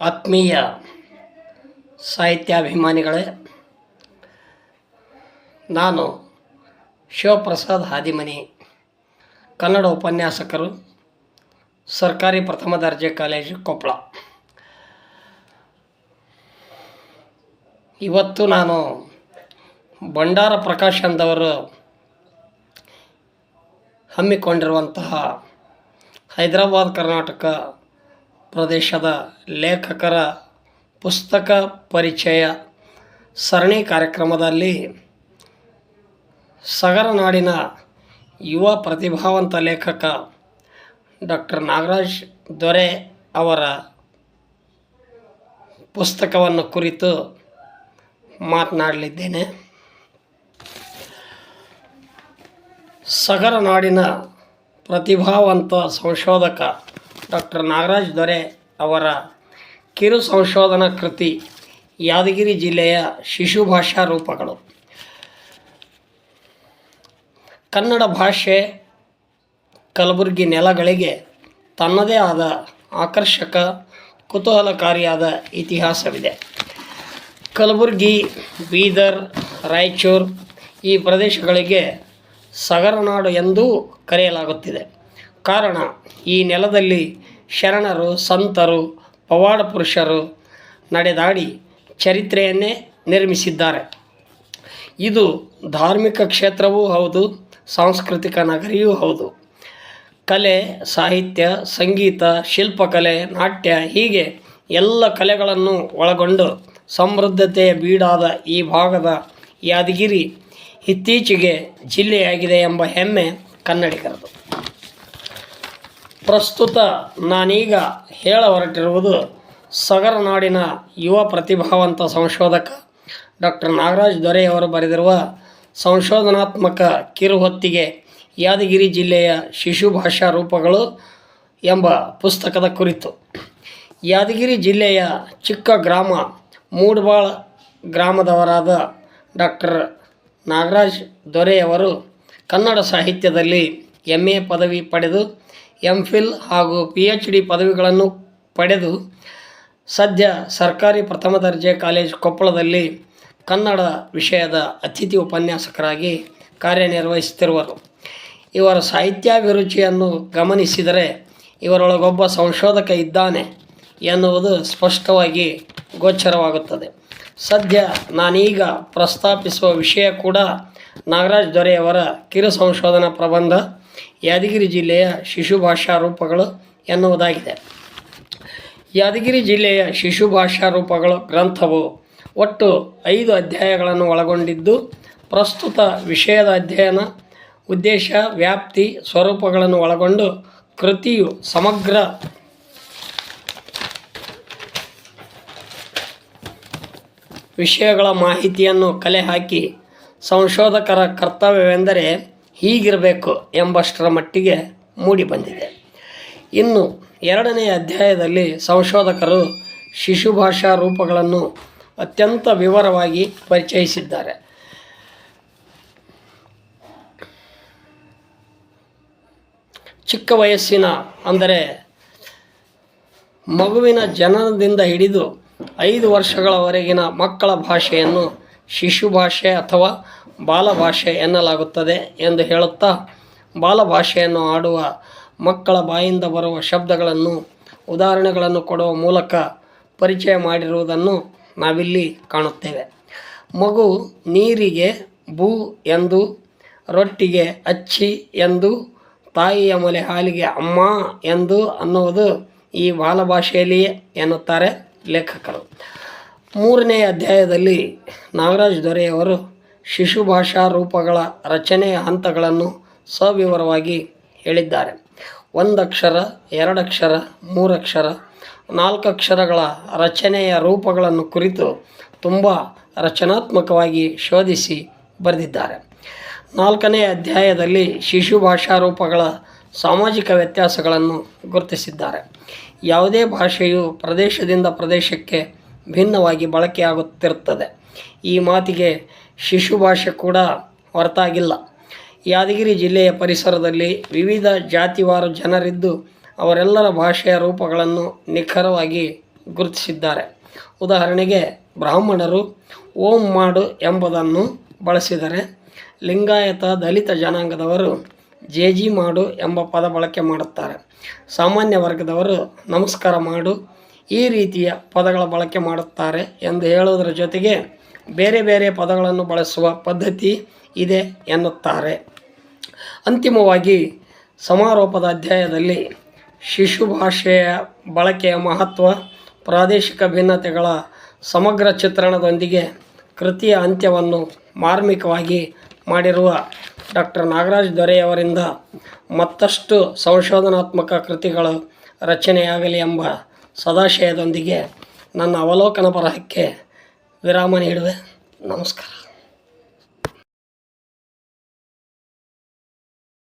ಆತ್ಮೀಯ ಸಾಹಿತ್ಯಾಭಿಮಾನಿಗಳೇ, ನಾನು ಶಿವಪ್ರಸಾದ್ ಹಾದಿಮನಿ, ಕನ್ನಡ ಉಪನ್ಯಾಸಕರು, ಸರ್ಕಾರಿ ಪ್ರಥಮ ದರ್ಜೆ ಕಾಲೇಜು ಕೊಪ್ಪಳ ಇವತ್ತು ನಾನು ಭಂಡಾರ ಪ್ರಕಾಶ್ ಅಂದವರು ಹಮ್ಮಿಕೊಂಡಿರುವಂತಹ ಹೈದರಾಬಾದ್ ಕರ್ನಾಟಕ ಪ್ರದೇಶದ ಲೇಖಕರ ಪುಸ್ತಕ ಪರಿಚಯ ಸರಣಿ ಕಾರ್ಯಕ್ರಮದಲ್ಲಿ ಸಗರನಾಡಿನ ಯುವ ಪ್ರತಿಭಾವಂತ ಲೇಖಕ ಡಾಕ್ಟರ್ ನಾಗರಾಜ್ ದೊರೆ ಅವರ ಪುಸ್ತಕವನ್ನು ಕುರಿತು ಮಾತನಾಡಲಿದ್ದೇನೆ. ಸಗರನಾಡಿನ ಪ್ರತಿಭಾವಂತ ಸಂಶೋಧಕ ಡಾಕ್ಟರ್ ನಾಗರಾಜ್ ದೊರೆ ಅವರ ಕಿರು ಸಂಶೋಧನಾ ಕೃತಿ, ಯಾದಗಿರಿ ಜಿಲ್ಲೆಯ ಶಿಶು ಭಾಷಾ ರೂಪಗಳು. ಕನ್ನಡ ಭಾಷೆ ಕಲಬುರಗಿ ನೆಲಗಳಿಗೆ ತನ್ನದೇ ಆದ ಆಕರ್ಷಕ, ಕುತೂಹಲಕಾರಿಯಾದ ಇತಿಹಾಸವಿದೆ. ಕಲಬುರಗಿ, ಬೀದರ್, ರಾಯಚೂರು ಈ ಪ್ರದೇಶಗಳಿಗೆ ಸಗರನಾಡು ಎಂದೂ ಕರೆಯಲಾಗುತ್ತಿದೆ. ಕಾರಣ ಈ ನೆಲದಲ್ಲಿ ಶರಣರು, ಸಂತರು, ಪವಾಡ ಪುರುಷರು ನಡೆದಾಡಿ ಚರಿತ್ರೆಯನ್ನೇ ನಿರ್ಮಿಸಿದ್ದಾರೆ. ಇದು ಧಾರ್ಮಿಕ ಕ್ಷೇತ್ರವೂ ಹೌದು, ಸಾಂಸ್ಕೃತಿಕ ನಗರಿಯೂ ಹೌದು. ಕಲೆ, ಸಾಹಿತ್ಯ, ಸಂಗೀತ, ಶಿಲ್ಪಕಲೆ, ನಾಟ್ಯ ಹೀಗೆ ಎಲ್ಲ ಕಲೆಗಳನ್ನು ಒಳಗೊಂಡು ಸಮೃದ್ಧತೆಯ ಬೀಡಾದ ಈ ಭಾಗದ ಯಾದಗಿರಿ ಇತ್ತೀಚೆಗೆ ಜಿಲ್ಲೆಯಾಗಿದೆ ಎಂಬ ಹೆಮ್ಮೆ ಕನ್ನಡಿಗರದು. ಪ್ರಸ್ತುತ ನಾನೀಗ ಹೇಳ ಹೊರಟಿರುವುದು ಸಗರನಾಡಿನ ಯುವ ಪ್ರತಿಭಾವಂತ ಸಂಶೋಧಕ ಡಾಕ್ಟರ್ ನಾಗರಾಜ್ ದೊರೆಯವರು ಬರೆದಿರುವ ಸಂಶೋಧನಾತ್ಮಕ ಕಿರುಹೊತ್ತಿಗೆ ಯಾದಗಿರಿ ಜಿಲ್ಲೆಯ ಶಿಶು ಭಾಷಾ ರೂಪಗಳು ಎಂಬ ಪುಸ್ತಕದ ಕುರಿತು. ಯಾದಗಿರಿ ಜಿಲ್ಲೆಯ ಚಿಕ್ಕ ಗ್ರಾಮ ಮೂಡಬಾಳ ಗ್ರಾಮದವರಾದ ಡಾಕ್ಟರ್ ನಾಗರಾಜ್ ದೊರೆಯವರು ಕನ್ನಡ ಸಾಹಿತ್ಯದಲ್ಲಿ ಎಂ ಎ ಪದವಿ ಪಡೆದು ಎಂ ಫಿಲ್ ಹಾಗೂ ಪಿ ಎಚ್ ಡಿ ಪದವಿಗಳನ್ನು ಪಡೆದು ಸದ್ಯ ಸರ್ಕಾರಿ ಪ್ರಥಮ ದರ್ಜೆ ಕಾಲೇಜ್ ಕೊಪ್ಪಳದಲ್ಲಿ ಕನ್ನಡ ವಿಷಯದ ಅತಿಥಿ ಉಪನ್ಯಾಸಕರಾಗಿ ಕಾರ್ಯನಿರ್ವಹಿಸುತ್ತಿರುವರು. ಇವರ ಸಾಹಿತ್ಯಾಭಿರುಚಿಯನ್ನು ಗಮನಿಸಿದರೆ ಇವರೊಳಗೊಬ್ಬ ಸಂಶೋಧಕ ಇದ್ದಾನೆ ಎನ್ನುವುದು ಸ್ಪಷ್ಟವಾಗಿ ಗೋಚರವಾಗುತ್ತದೆ. ಸದ್ಯ ನಾನೀಗ ಪ್ರಸ್ತಾಪಿಸುವ ವಿಷಯ ಕೂಡ ನಾಗರಾಜ್ ದೊರೆಯವರ ಕಿರು ಸಂಶೋಧನಾ ಪ್ರಬಂಧ ಯಾದಗಿರಿ ಜಿಲ್ಲೆಯ ಶಿಶು ಭಾಷಾ ರೂಪಗಳು ಎನ್ನುವುದಾಗಿದೆ. ಯಾದಗಿರಿ ಜಿಲ್ಲೆಯ ಶಿಶು ಭಾಷಾ ರೂಪಗಳು ಗ್ರಂಥವು ಒಟ್ಟು ಐದು ಅಧ್ಯಾಯಗಳನ್ನು ಒಳಗೊಂಡಿದ್ದು, ಪ್ರಸ್ತುತ ವಿಷಯದ ಅಧ್ಯಯನ, ಉದ್ದೇಶ, ವ್ಯಾಪ್ತಿ, ಸ್ವರೂಪಗಳನ್ನು ಒಳಗೊಂಡು ಕೃತಿಯು ಸಮಗ್ರ ವಿಷಯಗಳ ಮಾಹಿತಿಯನ್ನು ಕಲೆ ಹಾಕಿ ಸಂಶೋಧಕರ ಕರ್ತವ್ಯವೆಂದರೆ ಹೀಗಿರಬೇಕು ಎಂಬಷ್ಟರ ಮಟ್ಟಿಗೆ ಮೂಡಿಬಂದಿದೆ ಇನ್ನು ಎರಡನೇ ಅಧ್ಯಾಯದಲ್ಲಿ ಸಂಶೋಧಕರು ಶಿಶು ಭಾಷಾ ರೂಪಗಳನ್ನು ಅತ್ಯಂತ ವಿವರವಾಗಿ ಪರಿಚಯಿಸಿದ್ದಾರೆ. ಚಿಕ್ಕ ವಯಸ್ಸಿನ ಅಂದರೆ ಮಗುವಿನ ಜನನದಿಂದ ಹಿಡಿದು ಐದು ವರ್ಷಗಳವರೆಗಿನ ಮಕ್ಕಳ ಭಾಷೆಯನ್ನು ಶಿಶು ಭಾಷೆ ಅಥವಾ ಬಾಲಭಾಷೆ ಎನ್ನಲಾಗುತ್ತದೆ ಎಂದು ಹೇಳುತ್ತಾ ಬಾಲಭಾಷೆಯನ್ನು ಆಡುವ ಮಕ್ಕಳ ಬಾಯಿಂದ ಬರುವ ಶಬ್ದಗಳನ್ನು, ಉದಾಹರಣೆಗಳನ್ನು ಕೊಡುವ ಮೂಲಕ ಪರಿಚಯ ಮಾಡಿರುವುದನ್ನು ನಾವಿಲ್ಲಿ ಕಾಣುತ್ತೇವೆ. ಮಗು ನೀರಿಗೆ ಬೂ ಎಂದು, ರೊಟ್ಟಿಗೆ ಅಚ್ಚಿ ಎಂದು, ತಾಯಿಯ ಮಲೆ ಹಾಲಿಗೆ ಅಮ್ಮ ಎಂದು ಅನ್ನುವುದು ಈ ಬಾಲಭಾಷೆಯಲ್ಲಿಯೇ ಎನ್ನುತ್ತಾರೆ ಲೇಖಕರು. ಮೂರನೇ ಅಧ್ಯಾಯದಲ್ಲಿ ನಾಗರಾಜ್ ದೊರೆಯವರು ಶಿಶು ಭಾಷಾ ರೂಪಗಳ ರಚನೆಯ ಹಂತಗಳನ್ನು ಸವಿವರವಾಗಿ ಹೇಳಿದ್ದಾರೆ. ಒಂದಕ್ಷರ, ಎರಡಕ್ಷರ, ಮೂರಕ್ಷರ, ನಾಲ್ಕಕ್ಷರಗಳ ರಚನೆಯ ರೂಪಗಳನ್ನು ಕುರಿತು ತುಂಬ ರಚನಾತ್ಮಕವಾಗಿ ಶೋಧಿಸಿ ಬರೆದಿದ್ದಾರೆ. ನಾಲ್ಕನೇ ಅಧ್ಯಾಯದಲ್ಲಿ ಶಿಶು ಭಾಷಾ ರೂಪಗಳ ಸಾಮಾಜಿಕ ವ್ಯತ್ಯಾಸಗಳನ್ನು ಗುರುತಿಸಿದ್ದಾರೆ. ಯಾವುದೇ ಭಾಷೆಯು ಪ್ರದೇಶದಿಂದ ಪ್ರದೇಶಕ್ಕೆ ಭಿನ್ನವಾಗಿ ಬಳಕೆಯಾಗುತ್ತಿರುತ್ತದೆ. ಈ ಮಾತಿಗೆ ಶಿಶು ಭಾಷೆ ಕೂಡ ಹೊರತಾಗಿಲ್ಲ. ಯಾದಗಿರಿ ಜಿಲ್ಲೆಯ ಪರಿಸರದಲ್ಲಿ ವಿವಿಧ ಜಾತಿವಾರು ಜನರಿದ್ದು ಅವರೆಲ್ಲರ ಭಾಷೆಯ ರೂಪಗಳನ್ನು ನಿಖರವಾಗಿ ಗುರುತಿಸಿದ್ದಾರೆ. ಉದಾಹರಣೆಗೆ ಬ್ರಾಹ್ಮಣರು ಓಂ ಮಾಡು ಎಂಬುದನ್ನು ಬಳಸಿದರೆ ಲಿಂಗಾಯತ ದಲಿತ ಜನಾಂಗದವರು ಜೇಜಿ ಮಾಡು ಎಂಬ ಪದ ಬಳಕೆ ಮಾಡುತ್ತಾರೆ. ಸಾಮಾನ್ಯ ವರ್ಗದವರು ನಮಸ್ಕಾರ ಮಾಡು ಈ ರೀತಿಯ ಪದಗಳ ಬಳಕೆ ಮಾಡುತ್ತಾರೆ ಎಂದು ಹೇಳುವುದರ ಜೊತೆಗೆ ಬೇರೆ ಬೇರೆ ಪದಗಳನ್ನು ಬಳಸುವ ಪದ್ಧತಿ ಇದೆ ಎನ್ನುತ್ತಾರೆ. ಅಂತಿಮವಾಗಿ ಸಮಾರೋಪದ ಅಧ್ಯಾಯದಲ್ಲಿ ಶಿಶು ಭಾಷೆಯ ಬಳಕೆಯ ಮಹತ್ವ, ಪ್ರಾದೇಶಿಕ ಭಿನ್ನತೆಗಳ ಸಮಗ್ರ ಚಿತ್ರಣದೊಂದಿಗೆ ಕೃತಿಯ ಅಂತ್ಯವನ್ನು ಮಾರ್ಮಿಕವಾಗಿ ಮಾಡಿರುವ ಡಾಕ್ಟರ್ ನಾಗರಾಜ್ ದೊರೆಯವರಿಂದ ಮತ್ತಷ್ಟು ಸಂಶೋಧನಾತ್ಮಕ ಕೃತಿಗಳು ರಚನೆಯಾಗಲಿ ಎಂಬ ಸದಾಶಯದೊಂದಿಗೆ ನನ್ನ ಅವಲೋಕನ ಬರಹಕ್ಕೆ ವಿರಾಮ ನೀಡುವೆ ನಮಸ್ಕಾರ.